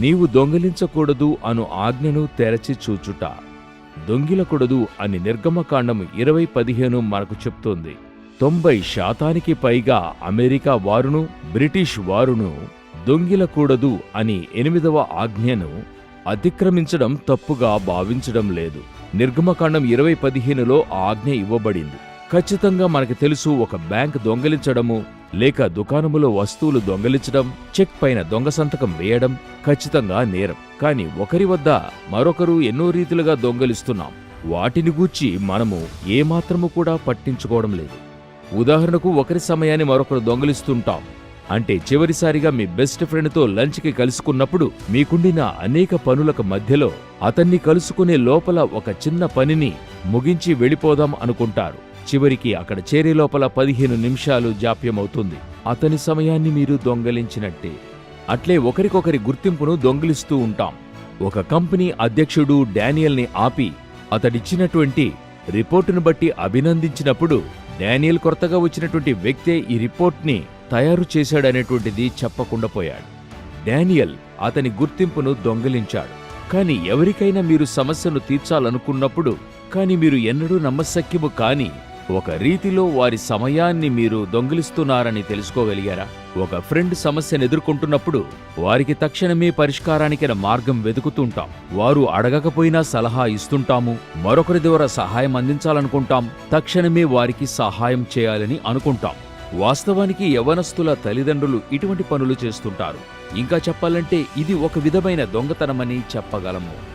నీవు దొంగిలించకూడదు అను ఆజ్ఞను తెరచి చూచుట. దొంగిలకూడదు అని నిర్గమకాండము ఇరవై పదిహేను మనకు చెప్తోంది. తొంభై శాతానికి పైగా అమెరికా వారును బ్రిటిష్ వారును దొంగిలకూడదు అని ఎనిమిదవ ఆజ్ఞను అతిక్రమించడం తప్పుగా భావించడం లేదు. నిర్గమకాండం ఇరవై పదిహేనులో ఆజ్ఞ ఇవ్వబడింది. ఖచ్చితంగా మనకు తెలుసు ఒక బ్యాంక్ దొంగిలించడము లేక దుకాణములో వస్తువులు దొంగిలించడం చెక్ పైన దొంగ సంతకం వేయడం ఖచ్చితంగా నేరం. కానీ ఒకరి వద్ద మరొకరు ఎన్నో రీతిలుగా దొంగలిస్తున్నాం. వాటిని గూర్చి మనము ఏమాత్రము కూడా పట్టించుకోవడం లేదు. ఉదాహరణకు ఒకరి సమయాన్ని మరొకరు దొంగిలిస్తుంటాం. అంటే చివరిసారిగా మీ బెస్ట్ ఫ్రెండ్తో లంచ్కి కలుసుకున్నప్పుడు మీకుండిన అనేక పనులకు మధ్యలో అతన్ని కలుసుకునే లోపల ఒక చిన్న పనిని ముగించి వెళ్ళిపోదాం అనుకుంటారు. చివరికి అక్కడ చేరే లోపల పదిహేను నిమిషాలు జాప్యమవుతుంది. అతని సమయాన్ని మీరు దొంగలించినట్టే. అట్లే ఒకరికొకరి గుర్తింపును దొంగిలిస్తూ ఉంటాం. ఒక కంపెనీ అధ్యక్షుడు డానియల్ని ఆపి అతడిచ్చినటువంటి రిపోర్టును బట్టి అభినందించినప్పుడు డానియల్ కొత్తగా వచ్చినటువంటి వ్యక్తే ఈ రిపోర్ట్ని తయారు చేశాడనేటువంటిది చెప్పకుండా పోయాడు. డానియల్ అతని గుర్తింపును దొంగిలించాడు. కాని ఎవరికైనా మీరు సమస్యను తీర్చాలనుకున్నప్పుడు కాని మీరు ఎన్నడూ నమ్మశక్యము కాని ఒక రీతిలో వారి సమయాన్ని మీరు దొంగిలిస్తున్నారని తెలుసుకోగలిగారా? ఒక ఫ్రెండ్ సమస్యను ఎదుర్కొంటున్నప్పుడు వారికి తక్షణమే పరిష్కారానికైన మార్గం వెతుకుతుంటాం. వారు అడగకపోయినా సలహా ఇస్తుంటాము. మరొకరి ద్వారా సహాయం అందించాలనుకుంటాం. తక్షణమే వారికి సహాయం చేయాలని అనుకుంటాం. వాస్తవానికి యవనస్తుల తల్లిదండ్రులు ఇటువంటి పనులు చేస్తుంటారు. ఇంకా చెప్పాలంటే ఇది ఒక విధమైన దొంగతనమని చెప్పగలము.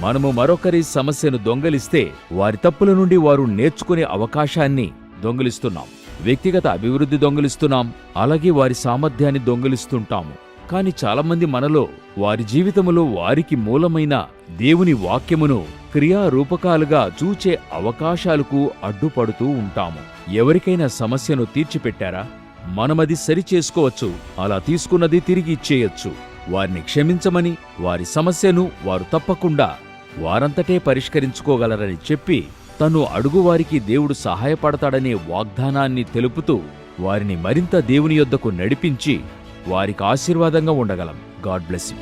మనము మరొకరి సమస్యను దొంగలిస్తే వారి తప్పుల నుండి వారు నేర్చుకునే అవకాశాన్ని దొంగిలిస్తున్నాం. వ్యక్తిగత అభివృద్ధి దొంగిలిస్తున్నాం. అలాగే వారి సామర్థ్యాన్ని దొంగిలిస్తుంటాము. కాని చాలామంది మనలో వారి జీవితములో వారికి మూలమైన దేవుని వాక్యమును క్రియారూపకాలుగా చూచే అవకాశాలకు అడ్డుపడుతూ ఉంటాము. ఎవరికైనా సమస్యను తీర్చిపెట్టారా? మనమది సరిచేసుకోవచ్చు. అలా తీసుకున్నది తిరిగి ఇచ్చేయొచ్చు. వారిని క్షమించమని వారి సమస్యను వారు తప్పకుండా వారంతటే పరిష్కరించుకోగలరని చెప్పి తను అడుగువారికి దేవుడు సహాయపడతాడనే వాగ్దానాన్ని తెలుపుతూ వారిని మరింత దేవుని యొద్దకు నడిపించి వారికి ఆశీర్వాదంగా ఉండగలం. God bless you.